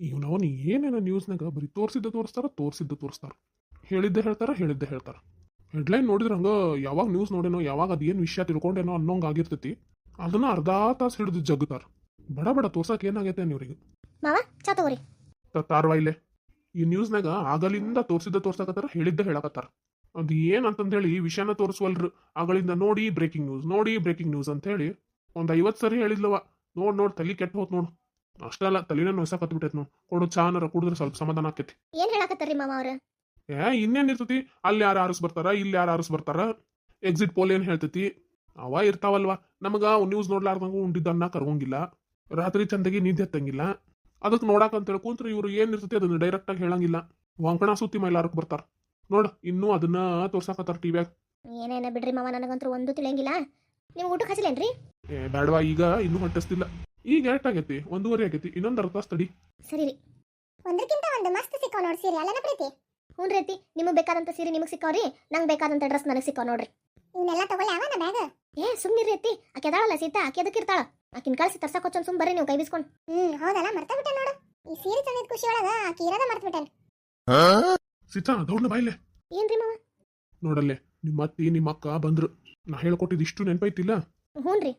ಇವನವನು ಏನೇನ ನ್ಯೂಸ್ನಾಗ ಬರೀ ತೋರಿಸಿದ್ದ ತೋರಿಸ್ತಾರ ತೋರಿಸಿದ್ದ ತೋರಿಸ್ತಾರ. ಹೇಳಿದ್ದೆ ಹೇಳ್ತಾರ ಹೇಳಿದ್ದೆ ಹೇಳ್ತಾರ. ಹೆಡ್ಲೈನ್ ನೋಡಿದ್ರೆ ಹಂಗೆ ಯಾವಾಗ ನ್ಯೂಸ್ ನೋಡೇನೋ ಯಾವಾಗ ಅದೇನು ವಿಷಯ ತಿಳ್ಕೊಂಡೇನೋ ಅನ್ನೋಂಗೆ ಆಗಿರ್ತೈತಿ. ಅದನ್ನ ಅರ್ಧ ತಾಸು ಹಿಡಿದು ಜಗ್ತಾರ. ಬಡ ಬಡ ತೋರ್ಸಕ್ಕೆ ಏನಾಗೈತೆ ಇವ್ರಿಗೆ? ಮಾವ ಚಾ ತಗೋರಿ. ತಾರ್ವಾಯಿಲೆ. ಈ ನ್ಯೂಸ್ನಾಗ ಆಗಲಿಂದ ತೋರಿಸಿದ್ದ ತೋರ್ಸಕತ್ತಾರ ಹೇಳಿದ್ದ ಹೇಳಕತ್ತಾರ. ಅದು ಏನಂತಂದ್ ಹೇಳಿ ವಿಷಯನ ತೋರಿಸುವಲ್ರು ಆಗಲಿಂದ ನೋಡಿ ಬ್ರೇಕಿಂಗ್ ನ್ಯೂಸ್ ನೋಡಿ ಬ್ರೇಕಿಂಗ್ ನ್ಯೂಸ್ ಅಂತ ಹೇಳಿ ಒಂದು ಐವತ್ತು ಸರಿ ಹೇಳಿದ್ಲವ. ನೋಡ್ ನೋಡ್ ತಲಿ ಕೆಟ್ಟ ಹೋತ್ ನೋಡು. ಅಷ್ಟಲ್ಲ ತಲಿನ ನೋಯ್ಸಕ್ ಬಿಟ್ಟೈತ್ ನೋಡಿ. ಕೊಡು ಚಾನರ ಕುಡಿದ್ರೆ ಸ್ವಲ್ಪ ಸಮಾಧಾನ ಆಕೈತಿ. ಏನ್ ಹೇಳಾಕತ್ತಾರ್ರಿ ಮಾವ ಅವ್ರ? ಏ ಇನ್ನೇನ್ ಇರ್ತೈತಿ? ಅಲ್ಲಿ ಯಾರು ಆರಿಸ್ ಬರ್ತಾರ ಇಲ್ಲಿ ಯಾರು ಆರಿಸ್ ಬರ್ತಾರ? ಎಕ್ಸಿಟ್ ಪೋಲ್ ಏನ್ ಹೇಳ್ತೈತಿ? ಅವ ಇರ್ತಾವಲ್ವಾ? ನಮಗ ನ್ಯೂಸ್ ನೋಡ್ಲಾರ್ದಂಗ ಉಂಡಿದ್ದನ್ನ ಕರ್ಕೊಂಗಿಲ್ಲ ರಾತ್ರಿ ಚಂದಗಿ ನಿದ್ದೆ ಹತ್ತಂಗಿಲ್ಲ ಅದಕ್ಕೆ ನೋಡಾಕ ಅಂತ ಹೇಳ್ಕೊಂತ್ರ ಕುಂತ್ರೆ ಇವ್ರು ಏನ್ ಇರ್ತೈತಿ ಅದನ್ನ ಡೈರೆಕ್ಟ್ ಆಗಿ ಹೇಳಂಗಿಲ್ಲ. ವಂಕಣ ಸುತ್ತಿ ಮೈಲಾರಕ್ ಬರ್ತಾರ. ನೋಡ ಇನ್ನೂ ಅದನ್ನ ತೋರ್ಸಾಕತ್ತಾರ ಟಿವ್ಯಾಗ ಏನೇನ ಬಿಡ್ರಿ ಮಾವ ನನಗಂತೂ ಒಂದು ತಿಳಿಯಂಗಿಲ್ಲ. ನೀವು ಊಟಕ್ಕೆ ಹಚ್ಚಲೇನ್ರಿ ಏ ಬೇಡವಾ ಈಗ ಇನ್ನೂ ಹೊಂಟಿಸ್ತಿಲ್ಲ. ಈಗ ಎಷ್ಟ್ ಆಗೈತಿ ಒಂದೂವರೆ ಆಗೈತಿ ಇನ್ನೊಂದು ಅರ್ಧ ಸ್ಟಡಿ ತಡಿ ಸರಿ ರೀ. ಒಂದಕ್ಕಿಂತ ಒಂದು ಮಸ್ತ್ ಸಿಕ್ಕಾವ ನೋಡಿ ಸೀರೆ ಅಲ್ಲನ ಪ್ರೀತಿ? ಹ್ಞೂ ರೀತಿ ನಿಮಗೆ ಬೇಕಾದಂತ ಸೀರೆ ನಿಮಗೆ ರೀ ನಂಗೆ ಬೇಕಾದಂತ ಡ್ರೆಸ್ ನನಗೆ ಸಿಕ್ಕಾವ ನೋಡ್ರಿ. ಇವನ್ನೆಲ್ಲ ತಗೊಳ್ಳಿ ಅವನ ಬ್ಯಾಗ್ ಏ ಸುಮ್ಮನೆ ರೀತಿ ಆಕೆ ಅದಾಳಲ್ಲ ಸೀತಾ ಆಕೆ ಅದಕ್ಕೆ ಇರ್ತಾಳ? ಆಕಿನ ಕಳ್ಸಿ ತರ್ಸಕ್ಕೆ ಹೊಚ್ಚೊಂದು ಸುಮ್ಮ ಬರ್ರಿ ನೀವು ಕೈ ಬಿಸ್ಕೊಂಡು. ಹ್ಮ್ ಹೌದಲ್ಲ ಮರ್ತ ಬಿಟ್ಟೆ ನೋಡು. ಈ ಸೀರೆ ತಂದಿದ್ ಖುಷಿ ಒಳಗ ಆಕಿ ಇರೋದ ಮರ್ತ ಬಿಟ್ಟೆ. ಸಿಚಾ ದೌಡ್ನ ಬಾಯ್ಲೆ. ಏನ್ರಿ ಮಾವ? ನೋಡಲ್ಲೇ ನಿಮ್ಮ ಅತ್ತಿ ನಿಮ್ಮ ಅಕ್ಕ ಬಂದ್ರು. ನಾ ಹೇಳ್ಕೊಟ್ಟಿದ್ದು ಇಷ್ಟು ನೆನಪೈತಿಲ್ಲ? ಹ್ಞೂ ರೀ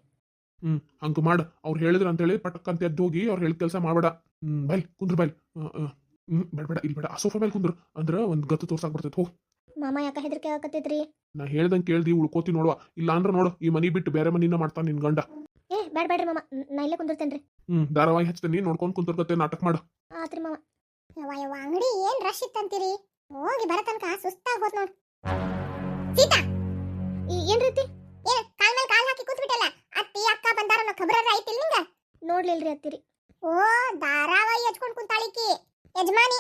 ಹ್ಮ್ ಹಂಗ ಮಾಡ. ಅವ್ರು ಹೇಳಿದ್ರು ಅಂತೇಳಿ ಪಟಕ್ ಅಂತ ಎದ್ದು ಹೋಗಿ ಅವ್ರು ಹೇಳಿದ ಕೆಲಸ ಮಾಡಬೇಡ. ಹ್ಮ್ ಬೈಲ್ ಕುಂದ್ರು ಬೈಲ್. ಹ್ಮ್ ಬೇಡ ಇಲ್ಲಿ ಬೇಡ. ಆ ಸೋಫಾ ಮೇಲೆ ಕುಂದ್ರು. ಅಂದ್ರ ಒಂದ್ ಗತ್ತು ತೋರ್ಸಾಕ್ ಬರ್ತೈತೆ ಹೋಗ್. ಮಾಮ ಯಾಕ ಹೆದರಿಕೆ ಆಗಕತ್ತೈತ್ರಿ? ನಾ ಹೇಳ್ದಂಗೆ ಕೇಳ್ದಿ ಉಳ್ಕೋತಿ ನೋಡುವ. ಇಲ್ಲ ಅಂದ್ರ ನೋಡು ಈ ಮನಿ ಬಿಟ್ಟು ಬೇರೆ ಮನಿನ ಮಾಡ್ತಾನ ನಿನ್ ಗಂಡ. ಏ ಬೇಡ ಬೇಡ್ರಿ ಮಾಮ. ನ್- ಇಲ್ಲೇ ಕುಂದಿರ್ತೇನ್ರಿ. ಹ್ಮ್ ಧಾರಾವಾಹಿ ಹಚ್ತೀನಿ ನೋಡ್ಕೊಂಡು ಕುಂತಿರ್ಕತ್ತೆ ನಾಟಕ ಮಾಡ. ಆತ್ರಿ ಮಾಮ. ಯವ ಯವ್ವ ಅಂಗಡಿ ಏನ್ ರಶ್ ಇತ್ತಂತೀರಿ ಹೋಗಿ ಬರ ತನಕ ಸುಸ್ತಾಗ್ ಹೋತ್ ನೋಡ್. ಸೀತಾ ಏನ್ ರೀತಿ ಏನ್ ಕಾಲ್ ಮೇಲೆ ಕಾಲ್ ಹಾಕಿ ಕೂತ್ಬಿಟ್ಟಲ್ಲ. ಅತ್ತಿ ಅಕ್ಕ ಬಂದಾರ ಅನ್ನೋ ಖಬರ ಐತಿಲ್ ನಿಂಗ? ನೋಡ್ಲಿಲ್ರಿ ಅತ್ತಿರಿ. ಓ ಧಾರಾವಾಹಿ ಹಚ್ಕೊಂಡ್ ಕುಂತಾಳಿಕಿ ಯಜಮಾನಿ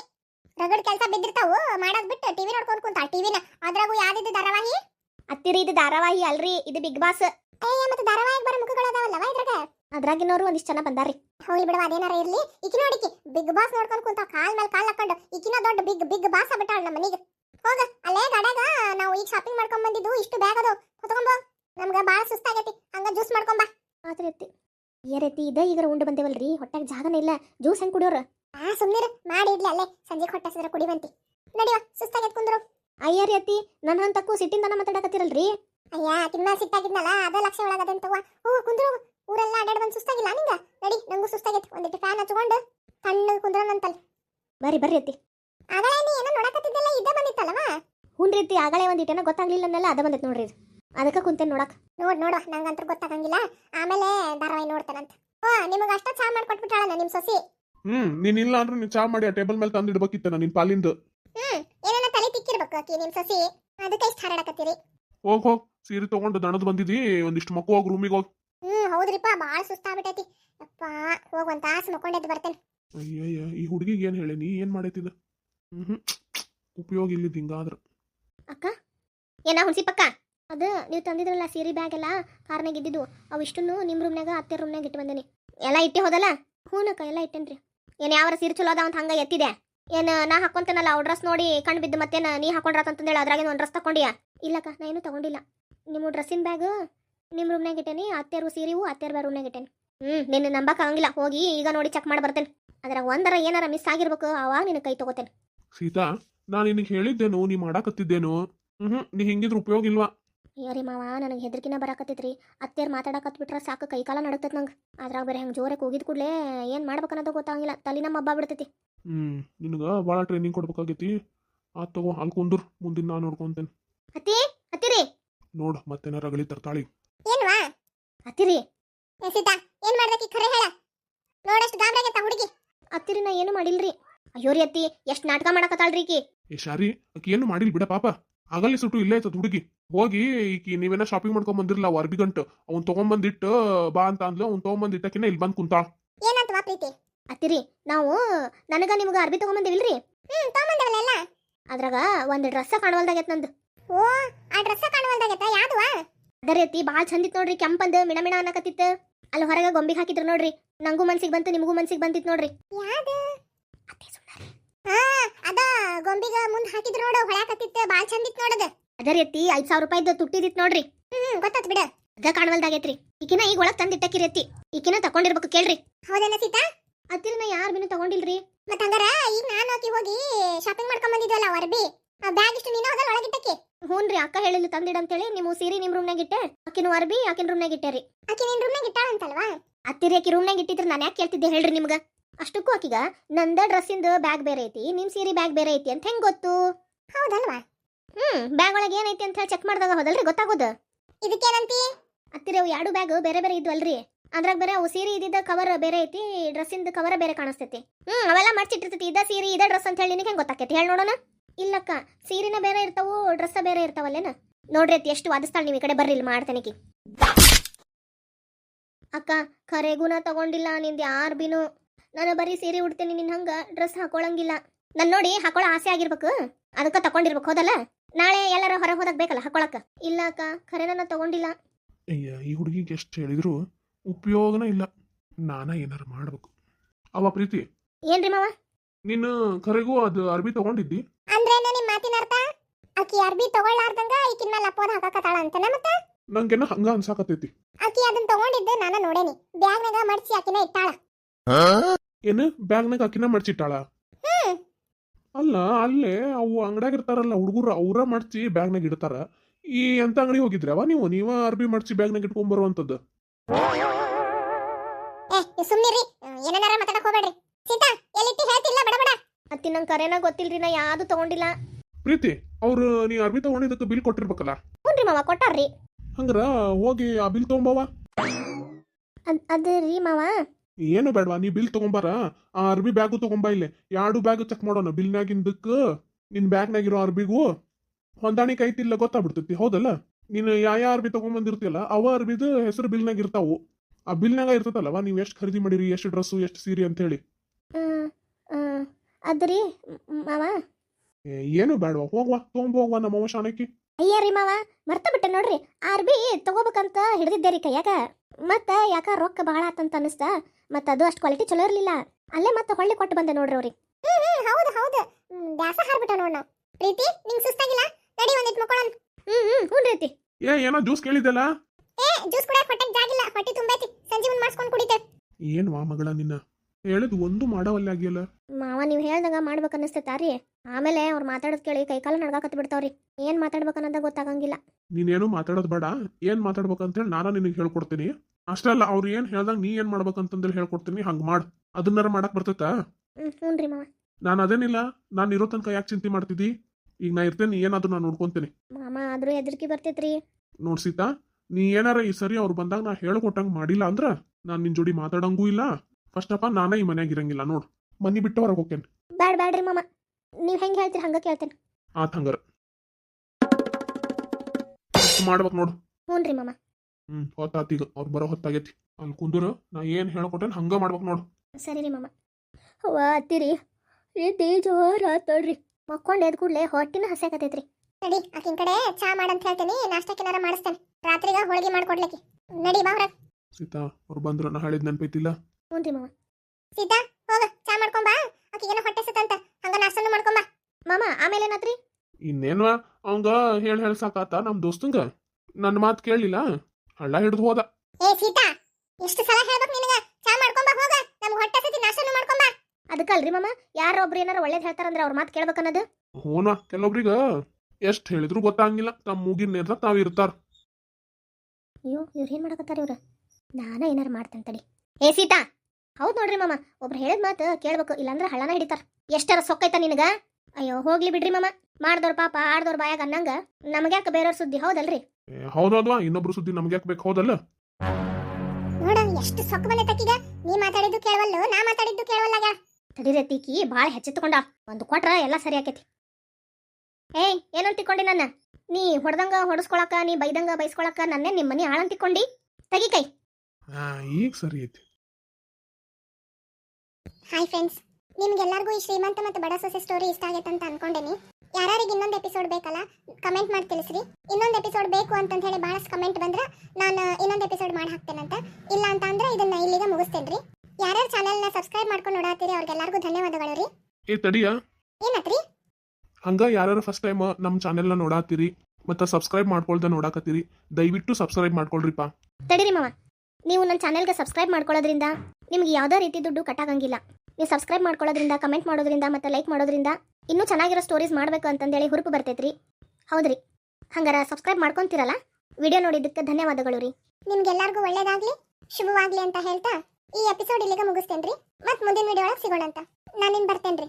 ರಗಡ್ ಕೆಲ್ಸ ಬಿದ್ದಿರ್ತಾವು ಮಾಡೋದ್ ಬಿಟ್ಟು ಟಿವಿ ನೋಡ್ಕೊಂಡ್ ಕುಂತಾಳ ಟಿವಿನ ಅದ್ರಾಗೂ ಯಾವ್ದಿದ್ದು ಧಾರಾವಾಹಿ? ಅತ್ತಿರಿ ಇದು ಧಾರಾವಾಹಿ ಅಲ್ರಿ ಇದು ಬಿಗ್ ಬಾಸ್. ಏ ಮತ್ತೆ ಧಾರಾವಾಹಿಗೆ ಬರೋ ಮುಖಗಳು ಅದಾವಲ್ಲವ ಇದ್ರಾಗ ಅದ್ರಾಗಿನವ್ರು ಒಂದಿಷ್ಟು ಜನ ಬಂದಾರಿ ಹೋಗ್ಲಿ ಬಿಡವ ಅದೇನಾರ ಇರ್ಲಿ. ಈಕಿ ನೋಡಿಕಿ ಬಿಗ್ ಬಾಸ್ ನೋಡ್ಕೊಂಡ್ ಕುಂತ ಕಾಲ್ ಮೇಲೆ ಕಾಲ್ ಹಾಕೊಂಡು ಈಕಿನ ದೊಡ್ಡ ಬಿಗ್ ಬಿಗ್ ಬಾಸ್ ಬಿಟ್ಟಾಳ ನಮ್ಮ ಮನೆಗೆ. ಹೋಗ ಅಲ್ಲೇ ಗಡೆಗ ನಾವು ಈಗ ಶಾಪಿಂಗ್ ಮಾಡ್ಕೊಂಡ್ ಬಂದಿದ್ದು ಇಷ್ಟು ಬ್ಯಾಗ್ ಅದು. ಹೊತ್ಕೊಂಬೋ. ನಮ್ಗ ಬಾಳ ಸುಸ್ತಾಗೈತಿ ಹಂಗ ಜ್ಯೂಸ್ ಮಾಡ್ಕೊಂಬಾ ಆತ್ರಿ ಐತಿ ಏ ರೀತಿ ಇದ ಈಗ ಉಂಡು ಬಂದೇವಲ್ರಿ. ಹೊಟ್ಟೆಗೆ ಜಾಗನೇ ಇಲ್ಲ. ಜ್ಯೂಸ್ ಹೆಂಗ್ ಕುಡಿಯೋರ? ಆ ಸುಮ್ನಿರ. ಮಾಡಿ ಇಡ್ಲಿ ಅಲ್ಲೇ. ಸಂಜೆ ಹೊಟ್ಟಸಿದ್ರ ಕುಡಿವಂತಿ ನಡಿವ ಸುಸ್ತಾಗೈತ್ ಕುಂದ್ರು. ಅಯ್ಯ ರೀ ಅತ್ತಿ ನನ್ನ ಹಂತಕ್ಕೂ ಸಿಟ್ಟಿಂದನ ಮಾತಾಡಕತ್ತಿರಲ್ರಿ? ಅಯ್ಯ ಕಿನ್ನ ಸಿಟ್ಟಾಗಿದ್ನಲ್ಲ ಅದ ಲಕ್ಷ ಒಳಗದಂತವ ಹೂ ಕುಂದ್ರು. ಊರೆಲ್ಲ ಅಡ್ಡಾಡ್ ಬಂದ್ ಸುಸ್ತಾಗಿಲ್ಲ ನಿಂಗ? ನಡಿ ನಂಗೂ ಸುಸ್ತಾಗೈತಿ. ಒಂದಿಟ್ಟು ಫ್ಯಾನ್ ಹಚ್ಕೊಂಡು ತಣ್ಣಗೆ ಕುಂದ್ರನಂತಲ್. ಬರ್ರಿ ಬರ್ರಿ ಅತ್ತಿ. ಆಗಲೇ ನೀ ಏನೋ ನೋಡಕತ್ತಿದ್ದೆಲ್ಲ ಇದ್ದ ಬಂದಿತ್ತಲ್ಲವಾ? ಹುನ್ರಿ ರೀತಿ ಆಗಲೇ ಒಂದಿಟ್ಟೇನೋ ಗೊತ್ತಾಗ್ಲಿಲ್ಲ ಅನ್ನೆಲ್ಲ ಅದ ಬಂದಿತ್ತು ನೋಡ್ರಿ. ಅದಕ್ಕೆ ಕುಂತೆ ನೋಡಕ್. ನೋಡ್ ನೋಡು ನಂಗಂತೂ ಗೊತ್ತಾಗಂಗಿಲ್ಲ. ಆಮೇಲೆ ಧಾರಾವಾಹಿ ನೋಡ್ತಾನಂತ. ಓ ನಿಮಗೆ ಅಷ್ಟ ಚಾ ಮಾಡ್ಕೊಟ್ಬಿಟ್ಟಾಳ ನಿಮ್ ಸೊಸಿ? ಹ್ಮ್ ನೀನ್ ಇಲ್ಲ ಅಂದ್ರೆ ನೀನ್ ಚಾ ಮಾಡಿ ಆ ಟೇಬಲ್ ಮೇಲೆ ತಂದು ಇಡ್ಬೇಕಿತ್ತ ನಿನ್ ಪಾಲಿಂದ? ಹ್ಮ್ ಏನೇನ ತಲೆ ತಿಕ್ಕಿರ್ಬೇಕು ಆಕಿ ನಿಮ್ ಸೊಸಿ. ಅದಕ್ಕೆ ಇಷ್ಟ ಹಾರಾಡಕತ್ತೀರಿ. ಹೋಗ್ ಹೋಗ್ ಸೀರೆ ತಗೊಂಡು ದಣದ್ ಬಂದಿದಿ ಒಂದಿಷ್ಟು ಮಕ್ಕ ಹೋಗ್ ರೂಮಿಗೆ ಹೋಗ್. ಹ್ಮ್ ಹೌದ್ರಿಪ್ಪ ಬಾಳ ಸುಸ್ತಾಗ್ಬಿಟ್ಟೈತಿ. ಅಪ್ಪ ಹೋಗ್ ಒಂದ್ ತಾಸು ಮಕ್ಕೊಂಡೆದ್ದು ಬರ್ತೇನೆ. ಅಯ್ಯಯ್ಯ ಈ ಹುಡುಗಿಗೆ ಏನ್ ಹೇಳಿ ನೀ ಏನ್ ಮಾಡೈತಿದ ಹ್ಮ್ ಉಪಯೋಗ ಇಲ್ಲಿದ್ ಹಿಂಗಾದ್ರ. ಅಕ್ಕ ಏನ ಹುಣಸಿ ಪಕ್ಕ ಅದು, ನೀವು ತಂದಿದ್ರಲ್ಲ ಸೀರೆ ಬ್ಯಾಗ್ ಎಲ್ಲ ಕಾರ್ನಾಗ ಇದ್ದಿದ್ದು, ಅವು ಇಷ್ಟನ್ನು ನಿಮ್ಮ ರೂಮ್ನಾಗ ಅತ್ತೆ ರೂಮ್ನಾಗ ಇಟ್ಟು ಬಂದೇನಿ. ಎಲ್ಲ ಇಟ್ಟಿ ಹೋದಲ್ಲ? ಹೂನಕ್ಕ, ಎಲ್ಲ ಇಟ್ಟೇನ್ರಿ. ಏನು ಯಾವ ಸೀರೆ ಚಲೋ ಅದಾವ ಅಂತ ಹಂಗ ಎತ್ತಿದೆ? ಏನು ನಾ ಹಾಕೊಂತೇನಲ್ಲ, ಅವ್ ಡ್ರೆಸ್ ನೋಡಿ ಕಂಡು ಬಿದ್ದು ಮತ್ತೇನ ನೀ ಹಾಕೊಂಡ್ರತಂತಂದೇಳಿ ಅದ್ರಾಗಿನ ಒಂದು ಡ್ರೆಸ್ ತಗೊಂಡಿಯಾ? ಇಲ್ಲಕ್ಕ, ನಾ ಏನು ತಗೊಂಡಿಲ್ಲ. ನಿಮ್ಮ ಡ್ರೆಸ್ಸಿನ ಬ್ಯಾಗ್ ನಿಮ್ಮ ರೂಮ್ನಾಗ ಇಟ್ಟೇನಿ, ಅತ್ತೆರು ಸೀರೆವು ಅತ್ತೆರು ಬ್ಯಾಗ್ ರೂಮ್ನಾಗ ಇಟ್ಟೇನಿ. ಹ್ಞೂ ನಿನ್ನ ನಂಬಕ್ ಆಗಂಗಿಲ್ಲ, ಹೋಗಿ ಈಗ ನೋಡಿ ಚೆಕ್ ಮಾಡಿ ಬರ್ತೇನೆ. ಅದ್ರಾಗ ಒಂದರ ಏನಾರ ಮಿಸ್ ಆಗಿರ್ಬೇಕು, ಅವಾಗ ನಿನ್ನ ಕೈ ತಗೋತೇನೆ. ಸೀತಾ ನಾನು ನಿನಗೆ ಹೇಳಿದ್ದೇನು, ನೀ ಮಾಡಾಕತ್ತಿದ್ದೇನು? ಹ್ಞೂ ನೀ ಹಿಂಗಿದ್ರೆ ಉಪಯೋಗ ಇಲ್ವಾ? ಏರಿ ಮಾವ ನನಗೆ ಹೆದ್ರಿಕಿನ ಬರಾಕತ್ತೈತ್ರಿ. ಅತ್ತೇರ್ ಮಾತಾಡಕತ್ ಬಿಟ್ರ ಸಾಕು ಕೈಕಾಲ ನಡಕ್ತೈತೆ ನಂಗೆ. ಅದ್ರಾಗ ಬೇರೆ ಹಂಗೆ ಜೋರಾಗಿ ಹೋಗಿದ್ ಕೂಡಲೇ ಏನು ಮಾಡ್ಬೇಕನ್ನೋದು ಗೊತ್ತಾಗಿಲ್ಲ. ತಲೆ ನಮ್ಮ ಹಬ್ಬ ಬಿಡ್ತೈತಿ. ಹ್ಞೂ ನಿನಗ ಭಾಳ ಟ್ರೈನಿಂಗ್ ಕೊಡ್ಬೇಕಾಗೈತಿ. ಆ ತಗೋ ಅಲ್ಲಿ ಕುಂದ್ರ ಮುಂದಿನ ನಾನು ನೋಡ್ಕೊಂತೇನೆ. ಅತ್ತಿ ಅತ್ತಿರಿ ನೋಡು ಮತ್ತೇನಾರ ಅಗಲಿ ತರ್ತಾಳಿ. ಏನ್ವಾ? ಅತ್ತಿರಿ ಸೀತಾ ಏನು ಮಾಡ್ದಕ್ಕಿ ಖರೆ ಹೇಳ. ನೋಡಷ್ಟು ಗಾಬರಾಗೈತ ಹುಡುಗಿ. ಅತ್ತಿರಿ ನಾ ಏನು ಮಾಡಿಲ್ರಿ. ಅಯ್ಯೋ ರೀ ಅತ್ತಿ ಎಷ್ಟು ನಾಟಕ ಮಾಡಕತ್ತಾಳ್ರಿ ಈಕಿ. ಏ ಶಾರಿ ಆಕಿ ಏನು ಮಾಡಿಲ್ ಬಿಡ ಪಾಪ. ಆಗಲ್ಲಿ ಸುಟ್ಟು ಇಲ್ಲೇ ಐತದ ಹುಡುಗಿ. ಹೋಗಿ ಈಕಿ ನೀವೇನ ಶಾಪಿಂಗ್ ಮಾಡ್ಕೊಂಡ್ ಬಂದಿರಲ್ಲ ಅರ್ಬಿ ಗಂಟು. ಅವ್ನ್ ತಗೊಂಬಂದಿಟ್ಟು ಬಾ ಅಂತ ಅಂದ್ಲು ಅವ್ನ್ ತಗೊಂಬಂದಿಟ್ಟಕಿನ ಇಲ್ಲಿ ಬಂದ್ ಕುಂತಾಳ ಏನಂತವಾ ಪ್ರೀತಿ? ಅತ್ತಿರಿ ನಾವು ನನಗ ನಿಮ್ಗ ಅರ್ಬಿ ತಗೊಂಬಂದಿವಿಲ್ರಿ? ಹ್ಮ್ ತಗೊಂಬಂದವಲ್ಲ ಎಲ್ಲ? ಅದ್ರಾಗ ಒಂದ್ ಡ್ರೆಸ್ ಕಾಣವಲ್ದಾಗೈತ್ ನಂದು. ಓ ಆ ಡ್ರೆಸ್ ಕಾಣವಲ್ದಾಗೈತ? ಯಾವ್ದುವ ಅದೇ ರೀತಿ ಭಾಳ ಚಂದಿತ್ ನೋಡ್ರಿ ಕೆಂಪಂದು ಮಿಣ ಮಿಣ ಅನ್ನಕತ್ತಿತ್ತು. ಅಲ್ಲಿ ಹೊರಗೆ ಗೊಂಬಿಗೆ ಹಾಕಿದ್ರು ನೋಡ್ರಿ. ನಂಗೂ ಮನ್ಸಿಗೆ ಬಂತು ನಿಮಗೂ ಮನ್ಸಿಗೆ ಬಂದಿತ್ತು ನೋಡ್ರಿ. ಯಾವ್ದು? ಹಾ ಅದ ಗೊಂಬಿಗ ಮುಂದ್ ಹಾಕಿದ್ರು ನೋಡ ಹೊಳ್ಯಾಕತ್ತಿತ್ತ ಬಾಳ್ ಚಂದಿತ್ ನೋಡದ. ಅದೇ ರೀತಿ ಐದ್ ಸಾವಿರ ರೂಪಾಯಿದ್ ತುಟ್ಟಿದಿತ್ತು ನೋಡ್ರಿ. ಹ್ಮ್ ಗೊತ್ತಾತ್ ಬಿಡ. ಅದ ಕಾಣವಲ್ದಾಗೈತ್ರಿ. ಈಕಿನ ಈಗ ಒಳಗ್ ತಂದ್ ಇಟ್ಟಕ್ಕಿರಿ ಅತ್ತಿ. ಈಕಿನ ತಕೊಂಡಿರ್ಬೇಕು ಕೇಳ್ರಿ. ಹೌದೇನ ಸೀತಾ? ಅತ್ತಿರನ ಯಾರ್ ಯಾರು ಬಿನು ತಗೊಂಡಿಲ್ರಿ? ಮತ್ತ ಹೋಗಿ ಶಾಪಿಂಗ್ ಮಾಡ್ಕೊಂಡ್ ಬಂದಿದ್ವಲ್ಲ ಅರ್ಬಿ ಆ ಬ್ಯಾಗ್ ಇಷ್ಟು ನೀನು ಹೋದಲ್ಲ ಒಳಗಿಟ್ಟಕ್ಕೆ ಹ್ಞೂನ್ರಿ ಅಕ್ಕ ಹೇಳಿಲ್ಲ ತಂದಿಡ ಅಂತೇಳಿ ನಿಮ್ಮ ಸೀರೆ ನಿಮ್ಮ ರೂಮ್ನಾಗ ಇಟ್ಟೆ ಆಕಿನ ಅರ್ಬಿ ಆಕಿನ ರೂಮ್ನಾಗ ಇಟ್ಟೇರಿ ಆಕಿ ನಿನ್ ರೂಮ್ನಾಗ ಇಟ್ಟಾಳಂತಲ್ವಾ? ಅತ್ತಿರಿ ಆಕಿ ರೂಮ್ನಾಗ ಇಟ್ಟಿದ್ರ ನಾನು ಯಾಕೆ ಕೇಳ್ತಿದ್ದೆ ಹೇಳ್ರಿ ನಿಮ್ಗ? ಅಷ್ಟಕ್ಕೂ ಆಕಿಗ ನಂದ ಡ್ರೆಸ್ಸಿಂದು ಬ್ಯಾಗ್ ಬೇರೆ ಐತಿ ನಿಮ್ ಸೀರೆ ಬ್ಯಾಗ್ ಬೇರೆ ಐತಿ ಅಂತ ಹೆಂಗ್ ಗೊತ್ತು? ಹೌದಲ್ವಾ? ಹ್ಮ್ ಬ್ಯಾಗ್ ಒಳಗೆ ಏನೈತಿ ಅಂತ ಹೇಳಿ ಚೆಕ್ ಮಾಡಿದಾಗ ಹೋದಲ್ರಿ ಗೊತ್ತಾಗೋದು. ಇದಕ್ಕೇನಂತಿ? ಅತ್ತಿರಿ ಅವು ಎರಡು ಬ್ಯಾಗ್ ಬೇರೆ ಬೇರೆ ಇದ್ವಲ್ರಿ. ಅದ್ರಾಗ ಬೇರೆ ಅವು ಸೀರೆ ಇದ್ದಿದ್ದ ಕವರ್ ಬೇರೆ ಐತಿ ಡ್ರೆಸ್ಸಿಂದ ಕವರ್ ಬೇರೆ ಕಾಣಿಸ್ತೈತಿ. ಹ್ಮ್ ಅವೆಲ್ಲ ಮಡ್ಚಿಟ್ಟಿರ್ತೈತಿ ಇದ ಸೀರೆ ಇದ ಡ್ರೆಸ್ ಅಂತ ಹೇಳಿ ನಿನಗೆ ಹೆಂಗ್ ಗೊತ್ತಾಕೈತಿ? ಹೇಳಿ ನೋಡೋಣ. ಇಲ್ಲಕ್ಕ ಸೀರೆನ ಬೇರೆ ಇರ್ತಾವು ಡ್ರೆಸ್ ಬೇರೆ ಇರ್ತಾವಲ್ಲೇನ? ನೋಡ್ರಿ ಅತಿ ಎಷ್ಟು ವಾದಿಸ್ತಾಳೆ ನೀವು ಈ ಕಡೆ ಬರ್ರಿ ಇಲ್ಲಿ ಮಾಡ್ತೇನೆ ಅಕ್ಕ ಅಕ್ಕ ನಾ ತಗೊಂಡಿಲ್ಲ ನಿಂದು ಯಾರು ಬಿನು? ನಾನು ಬರೀ ಸೀರೆ ಉಡ್ತೇನೆ ನಿನ್ನ ಹಂಗ ಡ್ರೆಸ್ ಹಾಕೊಳಂಗಿಲ್ಲ. ನನ್ ನೋಡಿ ಹಾಕೊಳ್ಳೋ ಆಸೆ ಆಗಿರ್ಬೇಕು. ಅದಕ್ಕ ತಗೊಂಡಿರ್ಬೇಕು ಹೋದಲ್ಲ? ನಾಳೆ ಎಲ್ಲಾರ ಹೊರಗೆ ಹೋದಾಗ ಬೇಕಲ್ಲ ಹಾಕೊಳಕ? ಇಲ್ಲ ಅಕ್ಕ ಖರೆ ನಾನು ತಗೊಂಡಿಲ್ಲ. ಅಯ್ಯ ಈ ಹುಡುಗಿಗೆ ಎಷ್ಟು ಹೇಳಿದ್ರು ಉಪಯೋಗನ ಇಲ್ಲ. ನಾನ ಏನಾರು ಮಾಡ್ಬೇಕು. ಅವ ಪ್ರೀತಿ? ಏನ್ರಿ ಮಾವ? ನಿನ್ನ ಕರೆಗೂ ಅದು ಅರ್ಬಿ ತಗೊಂಡಿದ್ದಿ? ಅಂದ್ರೇನ ನಿಮ್ಮ ಮಾತಿನ ಅರ್ಥ? ಆಕಿ ಅರ್ಬಿ ತಗೊಳ್ಳಾರ್ದಂಗ ಈಕಿನ ಮೇಲೆ ಅಪ್ಪೋದ್ ಹಾಕಕತ್ತಾಳ ಅಂತನ ಮತ್ತೆ? ನಂಗೇನ ಹಂಗ ಅನ್ಸಾಕತ್ತೈತಿ. ಆಕಿ ಅದನ್ನ ತಗೊಂಡಿದ್ದು ನಾನು ನೋಡೇನಿ. ಬ್ಯಾಗ್ನಾಗ ಮಡ್ಸಿ ಆಕಿನ ಇಟ್ಟಾಳ. ಏನು? ಬ್ಯಾಗ್ನಾಗ ಅಕ್ಕಿನ ಮಡ್ಚಿಟ್ಟಾಳ ಹ್ಮ್ ಅಲ್ಲ ಅಲ್ಲೇ ಅವು ಅಂಗಡ್ಯಾಗ ಇರ್ತಾರಲ್ಲ ಹುಡುಗರು ಅವ್ರ ಮಡ್ಚಿ ಬ್ಯಾಗ್ನಾಗ ಇಡ್ತಾರ. ಈ ಎಂತ ಅಂಗಡಿ ಹೋಗಿದ್ರವ ನೀವು? ನೀವ ಅರ್ಬಿ ಮಡ್ಚಿ ಬ್ಯಾಗ್ನಾಗ ಇಟ್ಕೊಂಡ್ ಬರುವಂತದ್ದು. ಸುಮ್ನಿರಿ ಏನಾರ ಮಾತಾಡಕ್ ಹೋಗ್ಬೇಡ್ರಿ. ಸೀತಾ ಎಲ್ಲಿಟ್ಟಿ ಹೇಳ್ತಿಲ್ಲ ಬಡ ಬಡ. ಅತ್ತಿ ನಂಗೆ ಕರೆನ ಗೊತ್ತಿಲ್ರಿ ನಾ ಯಾವ್ದು ತಗೊಂಡಿಲ್ಲ. ಪ್ರೀತಿ ಅವ್ರು ನೀ ಅರ್ಬಿ ತಗೊಂಡಿದ್ದಕ್ಕೆ ಬಿಲ್ ಕೊಟ್ಟಿರ್ಬೇಕಲ್ಲ? ಹ್ಞೂನ್ರಿ ಮಾವ ಕೊಟ್ಟಾರ್ರಿ. ಹಂಗಾರ ಹೋಗಿ ಆ ಬಿಲ್ ತಗೊಂಬವ ಅದ್ ಅದು ರೀ ಮಾವ. ಏನು ಬೇಡವಾ? ನೀ ಬಿಲ್ ತಗೊಂಬಾರ? ಆ ಅರ್ಬಿ ಬ್ಯಾಗು ತಗೊಂಬ ಇಲ್ಲೇ. ಎರಡು ಬ್ಯಾಗು ಚೆಕ್ ಮಾಡೋಣ. ಬಿಲ್ನಾಗಿಂದಕ್ಕ ನಿನ್ ಬ್ಯಾಗ್ನಾಗಿರೋ ಅರ್ಬಿಗೂ ಹೊಂದಾಣಿಕೆ ಐತಿಲ್ಲ ಗೊತ್ತಾಗ್ಬಿಡ್ತೈತಿ. ಹೌದಲ್ಲ? ನೀನು ಯಾ ಯಾ ಅರ್ಬಿ ತಗೊಂಬಂದಿರ್ತಿಯಲ್ಲ ಅವ ಅರ್ಬಿದು ಹೆಸರು ಬಿಲ್ನಾಗ ಇರ್ತಾವು ಆ ಬಿಲ್ನಾಗ ಇರ್ತದಲ್ಲವ? ನೀವು ಎಷ್ಟು ಖರೀದಿ ಮಾಡಿರಿ ಎಷ್ಟು ಡ್ರೆಸ್ಸು ಎಷ್ಟು ಸೀರೆ ಅಂತ ಹೇಳಿ ಹ್ಮ್, ಹ್ಮ್. ಅದು ಮಾವ. ಏ, ಏನು ಬೇಡವಾ? ಹೋಗ್ವಾ ತಗೊಂಬ ಹೋಗ್ವಾ ನಮ್ಮವ್ವ ಶಾಣಕಿ ಅಯ್ಯ ರೀ ಮಾವ ಮರ್ತ ಬಿಟ್ಟೆ ನೋಡ್ರಿ. ಆರ್ ಬಿ ತಗೋಬೇಕಂತ ಹಿಡಿದಿದ್ದೆ ರೀ ಕೈಯಾಗ. ಮತ್ತ ಯಾಕ ರೊಕ್ಕ ಬಹಳ ಆತಂತ ಅನಿಸ್ತ ಮತ್ತ ಅದು ಅಷ್ಟು ಕ್ವಾಲಿಟಿ ಚಲೋ ಇರ್ಲಿಲ್ಲ. ಅಲ್ಲೇ ಮತ್ತೆ ಹೊಳ್ಳಿ ಕೊಟ್ಟು ಬಂದೆ ನೋಡ್ರಿ ಅವ್ರಿಗೆ. ಹ್ಮ್ ಹ್ಮ್ ಹೌದು ಹೌದು. ದ್ಯಾಸ ಹಾರ್ಬಿಟ್ಟ ನೋಡ್ ನಾವು. ಪ್ರೀತಿ ನಿಂಗೆ ಸುಸ್ತಾಗಿಲ್ಲ? ನಡಿ ಒಂದಿಟ್ ಮುಕ್ಕೊಳ್ಳೋಣ ಹ್ಮ್ ಹ್ಮ್ ಹ್ಞೂ ರೀತಿ ಏ ಏನೋ ಜ್ಯೂಸ್ ಕೇಳಿದ್ದಲ್ಲ? ಏ ಜ್ಯೂಸ್ ಕುಡಿಯಕ್ಕೆ ಹೊಟ್ಟೆಗೆ ಜಾಗಿಲ್ಲ. ಹೊಟ್ಟಿ ತುಂಬೈತಿ. ಸಂಜೆ ಮಾಡ್ಸ್ಕೊಂಡು ಕುಡಿತ ಏನ್ವಾ ಮಗಳ ನಿನ್ನ? ಹೇಳಿದ್ ಒಂದು ಮಾಡವಲ್ಲ ಆಗಿಲ್ಲ ಮಾವ ನೀವು ಹೇಳ್ದಂಗ ಮಾಡ್ಬೇಕು ಅನ್ನಿಸ್ತೈತಾ ರೀ ಆಮೇಲೆ ಅವ್ರು ಮಾತಾಡೋದ್ ಕೇಳಿ ಕೈಕಾಲ ನಡ್ಗಾಕತ್ ಬಿಡ್ತಾವ್ರಿ. ಏನ್ ಮಾತಾಡ್ಬೇಕನ್ನೋದ ಗೊತ್ತಾಗಂಗಿಲ್ಲ. ನೀನೇನು ಮಾತಾಡೋದು ಬೇಡ. ಏನ್ ಮಾತಾಡ್ಬೇಕಂತೇಳಿ ನಾನು ನಿನಗೆ ಹೇಳ್ಕೊಡ್ತೀನಿ. ಅಷ್ಟೇ ಅಲ್ಲ ಅವ್ರು ಏನ್ ಹೇಳ್ದಂಗ ನೀ ಏನ್ ಮಾಡ್ಬೇಕಂತಂದ್ರೆ ಹೇಳ್ಕೊಡ್ತೀನಿ. ಹಂಗ್ ಮಾಡ್. ಅದನ್ನಾರ ಮಾಡಕ್ ಬರ್ತೈತಾ? ಹ್ಮ್ ಹ್ಞೂ ರೀ ಮಾವ. ನಾನು ಅದೇನಿಲ್ಲ. ನಾನು ಇರೋ ತನಕ ಯಾಕೆ ಚಿಂತೆ ಮಾಡ್ತಿದ್ದಿ? ಈಗ ನಾ ಇರ್ತೇನೆ ಏನಾದ್ರು ನಾನು ನೋಡ್ಕೊಂತೀನಿ. ಮಾಮ ಆದ್ರೂ ಹೆದರ್ಕಿ ಬರ್ತೈತ್ರಿ. ನೋಡ್ ಸೀತಾ ನೀ ಏನಾರ ಈ ಸರಿ ಅವ್ರು ಬಂದಾಗ ನಾ ಹೇಳ್ಕೊಟ್ಟಂಗ್ ಮಾಡಿಲ್ಲ ಅಂದ್ರ ನಾನು ನಿನ್ ಜೋಡಿ ಮಾತಾಡಂಗೂ ಇಲ್ಲ. ಫಸ್ಟ್ ಆಫ್ ಆಲ್ ನಾನೇ ಈ ಮನ್ಯಾಗ ಇರಂಗಿಲ್ಲ ನೋಡು. ಮನಿ ಬಿಟ್ಟು ಹೊರಗೆ ಹೋಗ್ತೇನೆ. ಬ್ಯಾಡ್ ಬ್ಯಾಡ್ರಿ ಮಾಮ. ನೀವ್ ಹೆಂಗ್ ಹೇಳ್ತೀರಿ ಹಂಗ ಕೇಳ್ತೇನೆ. ಆತ್ ಹಂಗಾರ ಮಾಡ್ಬೇಕು ನೋಡು. ಹ್ಞೂ ರೀ ಮಾಮ. ಹ್ಮ್ ಹೊತ್ತಾತ್ ಈಗ. ಅವ್ರು ಬರೋ ಹೊತ್ತಾಗೈತಿ. ಅಲ್ಲಿ ಕುಂದ್ರು ನಾ ಏನ್ ಹೇಳ್ಕೊಟ್ಟೇನ್ ಹಂಗ ಮಾಡ್ಬೇಕು ನೋಡು. ಸರಿ ರೀ ಮಾಮ. ಅವ್ವ ಅತ್ತಿರಿ ಏ ಜೋರ್ ನೋಡ್ರಿ ಮಕ್ಕೊಂಡ್ ಎದ್ ಕೂಡ್ಲೆ ಹೊಟ್ಟಿನ ಹಸ್ಯಾಕತೈತ್ರಿ ನಡಿ ಆಕಿನ ಕಡೆ ಚಾ ಮಾಡಂತ ಹೇಳ್ತೀನಿ. ನಾಷ್ಟಕ್ಕೆನಾರ ಮಾಡಿಸ್ತೇನೆ. ರಾತ್ರಿಗ ಹೋಳಿಗೆ ಮಾಡ್ಕೊಡ್ಲಿಕ್ಕೆ. ನಡಿ ಬಾ ಹೊರಗ್. ಸೀತಾ ಅವ್ರು ಬಂದ್ರು ನಾ ಹೇಳಿದ್ ನೆನ್ಪೈತಿಲ್ಲ. ಹ್ಞೂ ಮಾಮ ಸಿದ್ಧ ಹೋಗ ಚಾ ಮಾಡ್ಕೊಂಬಾ ಆಕಿಗೇನೋ ಹೊಟ್ಟೆ ಸತ್ತಂತ. ಹಂಗ ನಾಷ್ಟನು ಮಾಡ್ಕೊಂಬಾ ಮಾಮ ಆಮೇಲೆ ಏನಾತ್ರಿ? ಇನ್ನೇನ್ವಾ? ಅವಂಗ ಹೇಳ ಹೇಳ್ ಸಾಕಾತ ನಮ್ಮ ದೋಸ್ತಂಗ. ನನ್ನ ಮಾತು ಕೇಳಲಿಲ್ಲ. ಹಳ್ಳ ಹಿಡಿದು ಹೋದ. ಏ ಸೀತಾ ಎಷ್ಟು ಸಲ ಹೇಳ್ಬೇಕು ನಿನಗೆ. ಚಾ ಮಾಡ್ಕೊಂಬಾ ಹೋಗ. ನಮ್ಗೆ ಹೊಟ್ಟೆ ಸತಿ ನಾಷ್ಟನು ಮಾಡ್ಕೊಂಬಾ ಅದಕ್ಕಲ್ರಿ ಮಾಮ ಯಾರ ಒಬ್ರು ಏನಾರ ಒಳ್ಳೇದ್ ಹೇಳ್ತಾರಂದ್ರೆ ಅವ್ರ ಮಾತು ಕೇಳ್ಬೇಕನ್ನೋದು. ಹೂನ ಕೆಲವೊಬ್ರಿಗ ಎಷ್ಟು ಹೇಳಿದ್ರು ಗೊತ್ತಾಗಿಲ್ಲ ತಮ್ಮ ಮೂಗಿನ ನೇತ್ರ ತಾವ್ ಇರ್ತಾರ. ಅಯ್ಯೋ ಇವ್ರು ಏನ್ ಮಾಡಕತ್ತಾರ ಇವ್ರು? ನಾನ ಏನಾರ ಮಾಡ್ತೇನೆ ತಡಿ. ಏ ಸೀತಾ ಹೌದ್ ನೋಡ್ರಿ ಮಾಮ ಒಬ್ರು ಹೇಳಿದ ಮಾತು ಕೇಳ್ಬೇಕು ಇಲ್ಲಾಂದ್ರೆ ಹಳ್ಳನ ಹಿಡಿತಾರ. ಎಷ್ಟರ ಸೊಕ್ಕೈತ ನಿನಗ? ಅಯ್ಯೋ ಹೋಗ್ಲಿ ಬಿಡ್ರಿ ಮಾಮ. ಮಾಡ್ದವ್ರ ಪಾಪ ಆಡ್ದವ್ರ ಬಾಯಾಗ ಅನ್ನಂಗ ನಮಗ್ಯಾಕೆ ಬೇರೆಯವ್ರ ಸುದ್ದಿ ಹೌದಲ್ರಿ? ಹೌದಲ್ವಾ? ಇನ್ನೊಬ್ರು ಸುದ್ದಿ ನಮ್ಗೆ ಯಾಕೆ ಬೇಕು ಹೌದಲ್ಲ? ನೋಡ ಎಷ್ಟು ಸೊಕ್ಕ ಬಂದೆ ತಕ್ಕಿಗ ನೀ ಮಾತಾಡಿದ್ದು ಕೇಳವಲ್ಲ ನಾ ಮಾತಾಡಿದ್ದು ಕೇಳವಲ್ಲಾಗ. ತಡೀರಿ ತೀಕಿ ಭಾಳ ಹೆಚ್ಚೆತ್ಕೊಂಡ. ಒಂದು ಕೊಟ್ರ ಎಲ್ಲ ಸರಿ ಆಕೈತಿ. ಏಯ್ ಏನಂತ ತಿಕ್ಕೊಂಡಿ ನನ್ನ? ನೀ ಹೊಡ್ದಂಗ ಹೊಡಸ್ಕೊಳಕ ನೀ ಬೈದಂಗ ಬೈಸ್ಕೊಳಕ ನನ್ನೇ ನಿಮ್ಮ ಮನೆ ಹಾಳಂತಿಕ್ಕೊಂಡಿ ತೆಗಿ ಕೈ. ಈಗ ಸರಿ ಐತಿ. ಹಾಯ್ ಫ್ರೆಂಡ್ಸ್ ನಿಮ್ಗೆಲ್ಲರಿಗೂ ಈ ಶ್ರೀಮಂತ ಮತ್ತು ಬಡ ಸೊಸೆ ಸ್ಟೋರಿ ಇಷ್ಟ ಆಗೈತೆ ಅಂತ ಅನ್ಕೊಂಡೇನಿ. ಯಾರಿಗೆ ಇನ್ನೊಂದು ಎಪಿಸೋಡ್ ಬೇಕಲ್ಲ ಕಮೆಂಟ್ ಮಾಡಿ ತಿಳಿಸ್ರಿ. ಇನ್ನೊಂದು ಎಪಿಸೋಡ್ ಬೇಕು ಅಂತಂತ ಹೇಳಿ ಭಾಳಷ್ಟು ಕಮೆಂಟ್ ಬಂದ್ರೆ ನಾನು ಇನ್ನೊಂದು ಎಪಿಸೋಡ್ ಮಾಡಿ ಹಾಕ್ತೇನಂತ ಇಲ್ಲ ಅಂತ ಅಂದ್ರೆ ಇದನ್ನ ಇಲ್ಲಿಗೆ ಮುಗಿಸ್ತೇನೆ ರೀ. ಯಾರ್ಯಾರು ಚಾನೆಲ್ನ ಸಬ್ಸ್ಕ್ರೈಬ್ ಮಾಡ್ಕೊಂಡು ನೋಡಾತೀರಿ ಅವ್ರಿಗೆಲ್ಲರಿಗೂ ಧನ್ಯವಾದಗಳು ರೀ. ಏ ತಡಿಯ. ಏನತ್ರಿ? ಹಂಗ ಯಾರು ಫಸ್ಟ್ ಟೈಮ್ ನಮ್ಮ ಚಾನೆಲ್ನ ನೋಡಾತೀರಿ ಮತ್ತು ಸಬ್ಸ್ಕ್ರೈಬ್ ಮಾಡ್ಕೊಳ್ದೆ ನೋಡಾಕತ್ತೀರಿ ದಯವಿಟ್ಟು ಸಬ್ಸ್ಕ್ರೈಬ್ ಮಾಡ್ಕೊಳ್ರಿಪ್ಪ ತಡೀರಿ ಮಾವ. ನೀವು ನನ್ನ ಚಾನೆಲ್ಗೆ ಸಬ್ಸ್ಕ್ರೈಬ್ ಮಾಡ್ಕೊಳ್ಳೋದ್ರಿಂದ ನಿಮ್ಗೆ ಯಾವುದೇ ರೀತಿ ದುಡ್ಡು ಕಟ್ಟಾಗಂಗಿಲ್ಲ. ನೀವು ಸಬ್ಸ್ಕ್ರೈಬ್ ಮಾಡ್ಕೊಳ್ಳೋದ್ರಿಂದ ಕಮೆಂಟ್ ಮಾಡೋದ್ರಿಂದ ಮತ್ತು ಲೈಕ್ ಮಾಡೋದ್ರಿಂದ ಇನ್ನೂ ಚೆನ್ನಾಗಿರೋ ಸ್ಟೋರೀಸ್ ಮಾಡಬೇಕು ಅಂತಂದೇಳಿ ಹುರುಪು ಬರ್ತೈತ್ರಿ. ಹೌದ್ರಿ. ಹಂಗಾರ ಸಬ್ಸ್ಕ್ರೈಬ್ ಮಾಡ್ಕೊತೀರಲ್ಲ? ವಿಡಿಯೋ ನೋಡಿದ್ದಕ್ಕೆ ಧನ್ಯವಾದಗಳು ರೀ. ನಿಮ್ಗೆಲ್ಲರಿಗೂ ಒಳ್ಳೇದಾಗ್ಲಿ, ಶುಭವಾಗ್ಲಿ ಅಂತ ಹೇಳ್ತಾ ಈ ಎಪಿಸೋಡ್ ಇಲ್ಲಿಗೆ ಮುಗಿಸ್ತೇನ್ರಿ. ಮತ್ತೆ ಮುಂದಿನ ವಿಡಿಯೋ ಒಳಗೆ ಸಿಗೋಣ ಅಂತ ನಾನಿನ್ ಬರ್ತೇನ್ರಿ.